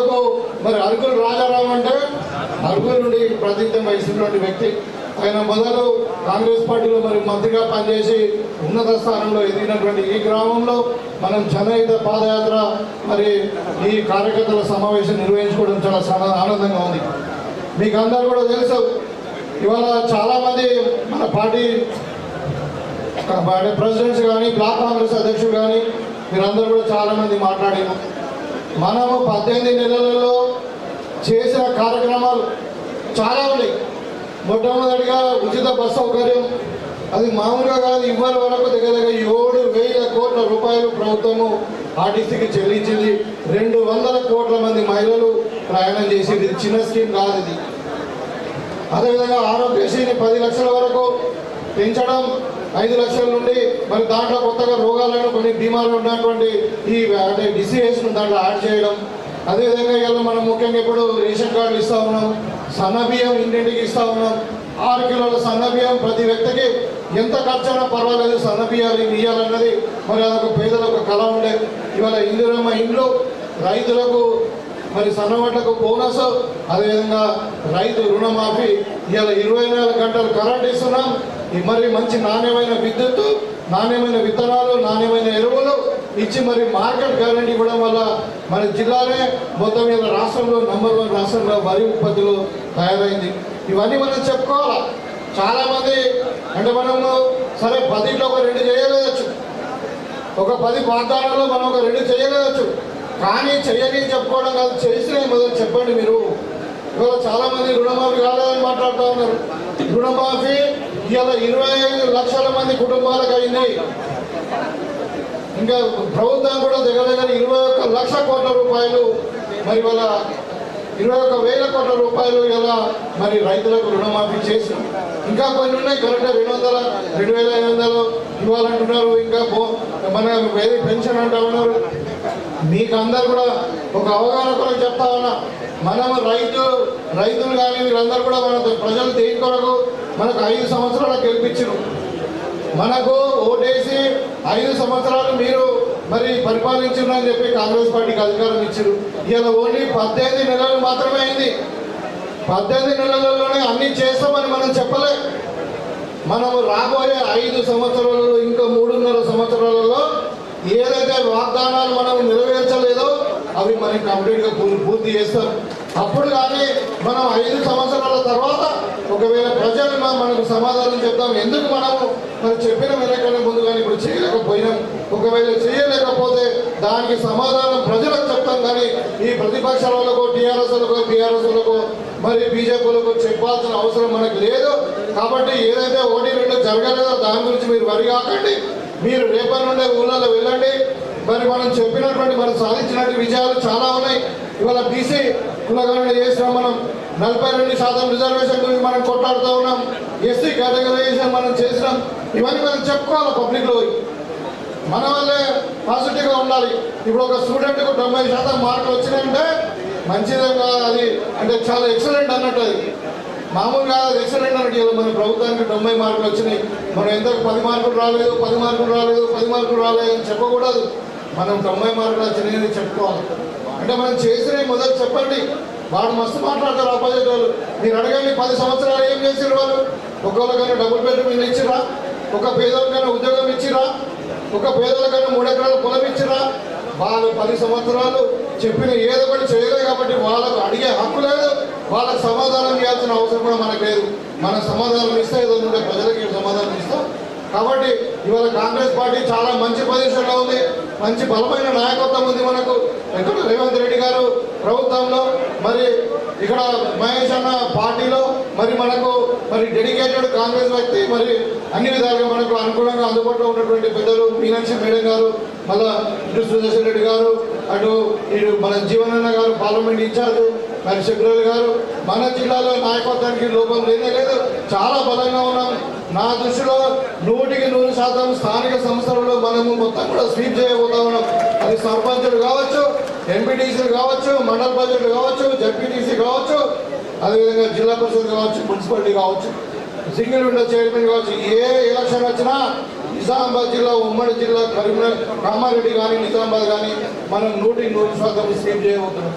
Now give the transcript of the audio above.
రైతులకు మరి అరుగులు రాజారాం అంటే అరుగుల నుండి ప్రాతినిధ్యం వహిస్తున్నటువంటి వ్యక్తి. ఆయన మొదలు కాంగ్రెస్ పార్టీలో మరి మంత్రిగా పనిచేసి ఉన్నత స్థానంలో ఎదిగినటువంటి ఈ గ్రామంలో మనం చెన్నైత పాదయాత్ర మరి ఈ కార్యకర్తల సమావేశం నిర్వహించుకోవడం చాలా చాలా ఆనందంగా ఉంది. మీకు అందరూ కూడా తెలుసు ఇవాళ చాలామంది మన పార్టీ పార్టీ ప్రెసిడెంట్స్ కానీ బ్లాక్ కాంగ్రెస్ అధ్యక్షుడు కానీ మీరందరూ కూడా చాలామంది మాట్లాడారు. మనము పద్దెనిమిది నెలలలో చేసిన కార్యక్రమాలు చాలా ఉన్నాయి. మొట్టమొదటిగా ఉచిత బస్ సౌకర్యం. అది మామూలుగా కాదు ఇవాళ వరకు దగ్గర దగ్గర ఏడు వేల కోట్ల రూపాయలు ప్రభుత్వము ఆర్టీసీకి చెల్లించింది. రెండు వందల కోట్ల మంది మహిళలు ప్రయాణం చేసేది. చిన్న స్కీమ్ కాదు ఇది. అదేవిధంగా ఆరోగ్యశ్రీని పది లక్షల వరకు పెంచడం ఐదు లక్షల నుండి మరి దాంట్లో కొత్తగా రోగాలను కొన్ని బీమాలు ఉన్నటువంటి ఈ అంటే డిసీజెస్ను దాంట్లో యాడ్ చేయడం. అదేవిధంగా ఇలా మనం ముఖ్యంగా ఇప్పుడు రేషన్ కార్డులు ఇస్తా ఉన్నాం సన్న బియ్యం ఇంటింటికి ఇస్తూ ఉన్నాం. ఆరు కిలోల సన్న బియ్యం ప్రతి వ్యక్తికి ఎంత ఖర్చైనా పర్వాలేదు సన్న బియ్యాలు ఇవ్వాలన్నది మరి అదొక పేదలకు ఒక కళ ఉండే. ఇవాళ ఇందిరమ్మ ఇండ్లు రైతులకు మరి సన్నవడ్లకు బోనస్ అదేవిధంగా రైతు రుణమాఫీ. ఇవాళ ఇరవై నాలుగు గంటలు కరెంట్ ఇస్తున్నాం. మరి మంచి నాణ్యమైన విద్యుత్తు నాణ్యమైన విత్తనాలు నాణ్యమైన ఎరువులు ఇచ్చి మరి మార్కెట్ గ్యారంటీ ఇవ్వడం వల్ల మన జిల్లానే మొత్తం మీద రాష్ట్రంలో నంబర్ వన్ రాష్ట్రంలో వరి ఉత్పత్తులు తయారైంది. ఇవన్నీ మనం చెప్పుకోవాలా? చాలామంది అంటే మనము సరే పదిలో ఒక రెండు చేయలేదచ్చు. ఒక పది వాగ్దానాల్లో మనం ఒక రెండు చేయలేవచ్చు కానీ చేయని చెప్పుకోవడం కాదు చేసిన మొదలు చెప్పండి మీరు. ఇవాళ చాలామంది రుణమాఫీ కాలేదని మాట్లాడుతూ ఉన్నారు. రుణమాఫీ ఇవాళ ఇరవై ఐదు లక్షల మంది కుటుంబాలకు అయింది. ఇంకా ప్రభుత్వం కూడా దగ్గర ఇరవై ఒక్క లక్ష కోట్ల రూపాయలు మరి వాళ్ళ ఇరవై ఒక్క వేల కోట్ల రూపాయలు ఇలా మరి రైతులకు రుణమాఫీ చేసి ఇంకా కొన్ని ఉన్నాయి. కరెక్ట్ రెండు వందల రెండు వేల ఐదు వందలు ఇవ్వాలంటున్నారు. ఇంకా మన వేరే పెన్షన్ అంటా ఉన్నారు. మీకు అందరు కూడా ఒక అవగాహన కొరకు చెప్తా ఉన్నా. మనం రైతు రైతులు కానీ వీళ్ళందరూ కూడా మన ప్రజలు దేని కొరకు? మనకు ఐదు సంవత్సరాలు గెలిపించారు మనకు ఓటేసి ఐదు సంవత్సరాలు మీరు మరి పరిపాలించున్నారని చెప్పి కాంగ్రెస్ పార్టీకి అధికారం ఇచ్చారు ఇలా ఓన్లీ పద్దెనిమిది నెలలు మాత్రమే అయింది. పద్దెనిమిది నెలలలోనే అన్ని చేస్తామని మనం చెప్పలే. మనము రాబోయే ఐదు సంవత్సరాలలో ఇంకా మూడున్నర సంవత్సరాలలో ఏదైతే వాగ్దానాలు మనం నెరవేర్చలేదో అవి మనకి కంప్లీట్గా పూర్తి చేస్తాం. అప్పుడు కానీ మనం ఐదు సంవత్సరాల తర్వాత ఒకవేళ ప్రజలు మనకు సమాధానం చెప్తాం ఎందుకు మనము మనం చెప్పిన వెనకనే ముందు కానీ ఇప్పుడు చేయలేకపోయినాం? ఒకవేళ చేయలేకపోతే దానికి సమాధానం ప్రజలకు చెప్తాం కానీ ఈ ప్రతిపక్షాలకు టీఆర్ఎస్లకు టీఆర్ఎస్లకు మరి బీజేపీలకు చెప్పాల్సిన అవసరం మనకు లేదు. కాబట్టి ఏదైతే ఒకటి రెండు జరగలేదో దాని గురించి మీరు వరి కాకండి. మీరు రేపటి నుండే ఊళ్ళలో వెళ్ళండి. మరి మనం చెప్పినటువంటి మనం సాధించినటువంటి విజయాలు చాలా ఉన్నాయి. ఇవాళ బీసీ కులగణన చేసినాం మనం నలభై రెండు శాతం రిజర్వేషన్ గురించి మనం కొట్లాడుతూ ఉన్నాం. ఎస్సీ కేటగరైజేషన్ మనం చేసినాం. ఇవన్నీ మనం చెప్పుకోవాలి పబ్లిక్లో మన వల్లే పాజిటివ్గా ఉండాలి. ఇప్పుడు ఒక స్టూడెంట్కు తొంభై శాతం మార్కులు వచ్చినాయంటే మంచిదంగా అది అంటే చాలా ఎక్సలెంట్ అన్నట్టు అది. మామూలుగా అది ఎక్సలెంట్ అన్నట్టు మన ప్రభుత్వానికి తొంభై మార్కులు వచ్చినాయి. మనం ఎంత పది మార్కులు రాలేదు పది మార్కులు రాలేదు పది మార్కులు రాలేదు అని చెప్పకూడదు. మనం తొంభై మార్కులు వచ్చినాయని చెప్పుకోవాలి. అంటే మనం చేసినవి మొదలు చెప్పండి. వాడు మస్తు మాట్లాడతారు ఆపోజిట్ వాళ్ళు మీరు అడగండి పది సంవత్సరాలు ఏం చేసారు వాళ్ళు? ఒక్కొక్కరికైనా డబుల్ బెడ్రూమ్ ఇల్లు ఇచ్చిరా ఒక పేదలకైనా ఉద్యోగం ఇచ్చిరా ఒక పేదలకైనా మూడు ఎకరాల పొలం ఇచ్చిరా వాళ్ళు పది సంవత్సరాలు చెప్పిన ఏదో ఒకటి చేయలేదు కాబట్టి వాళ్ళకు అడిగే హక్కు లేదు. వాళ్ళకి సమాధానం ఇవ్వాల్సిన అవసరం కూడా మనకు లేదు. మన సమాధానం ఇస్తే ఏదో ఉంటే ప్రజలకి సమాధానం ఇస్తాం. కాబట్టి ఇవాళ కాంగ్రెస్ పార్టీ చాలా మంచి పొజిషన్లో ఉంది. మంచి బలమైన నాయకత్వం ఉంది మనకు. ఇక్కడ రేవంత్ రెడ్డి గారు ప్రభుత్వంలో మరి ఇక్కడ మహేష్ అన్న పార్టీలో మరి మనకు మరి డెడికేటెడ్ కాంగ్రెస్ వ్యక్తి మరి అన్ని విధాలుగా మనకు అనుకూలంగా అందుబాటులో ఉన్నటువంటి పెద్దలు మీనాక్షి మేడం గారు మళ్ళా ఇటు సుదర్శన్ రెడ్డి గారు అటు ఇటు మన జీవనన్న గారు పార్లమెంట్ ఇన్ఛార్జ్ మరి సెక్రటరీ గారు మన జిల్లాలో నాయకత్వానికి లోపం లేనే లేదు. చాలా బలంగా ఉన్నాం. నా దృష్టిలో నూటికి నూరు శాతం స్థానిక సంస్థలలో మనము మొత్తం కూడా స్వీప్ చేయబోతా ఉన్నాం. అది సర్పంచులు కావచ్చు ఎంపీటీసీలు కావచ్చు మండల బడ్జెట్లు కావచ్చు జడ్పీటీసీ కావచ్చు అదేవిధంగా జిల్లా పరిషత్ కావచ్చు మున్సిపాలిటీ కావచ్చు సింగిల్ విండో చైర్మన్ కావచ్చు ఏ ఎలక్షన్ వచ్చినా నిజామాబాద్ జిల్లా ఉమ్మడి జిల్లా కరీంనగర్ కామారెడ్డి కానీ నిజామాబాద్ కానీ మనం నూటికి నూరు శాతం స్వీప్ చేయబోతున్నాం.